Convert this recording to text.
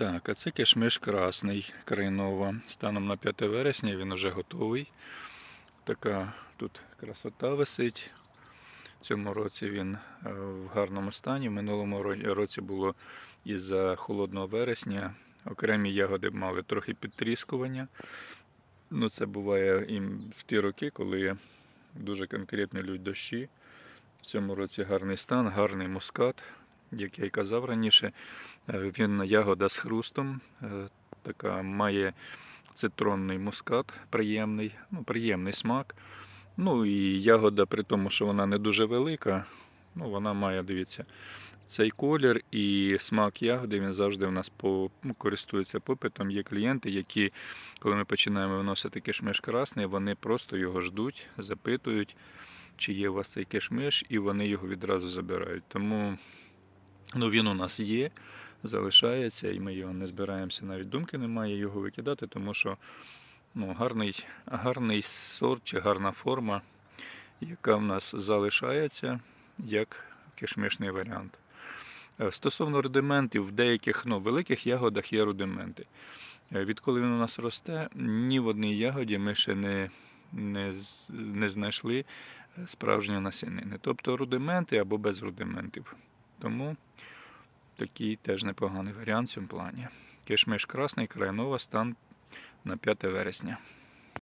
Так, а це кишмиш красний Крайнова. Станом на 5 вересня він вже готовий. Така тут красота висить. В цьому році він е, в гарному стані. В минулому році було із-за холодного вересня. Окремі ягоди мали трохи підтріскування. Ну, це буває і в ті роки, коли дуже конкретно лють дощі. В цьому році гарний стан, гарний мускат. Як я й казав раніше, е, він ягода з хрустом, е, така має цитронний мускат, приємний, ну, приємний смак. Ну і ягода, при тому, що вона не дуже велика, ну, вона має, дивіться, цей колір і смак ягоди він завжди в нас по, ну, користується попитом. Є клієнти, які, коли ми починаємо виносити кишмиш красний, вони просто його ждуть, запитують, чи є у вас цей кишмиш, і вони його відразу забирають. Тому ну, він у нас є, залишається, і ми його не збираємося, навіть думки немає його викидати, тому що ну, гарний, гарний сорт чи гарна форма, яка в нас залишається як кишмишний варіант. Е, Стосовно рудиментів, в деяких ну, великих ягодах є рудименти. Е, Відколи він у нас росте, ні в одній ягоді ми ще не, не, не знайшли е, справжньої насінини. Тобто рудименти або без рудиментів. Тому такий теж непоганий варіант в цьому плані. Кишмиш красний, крайнова, стан на 5 вересня.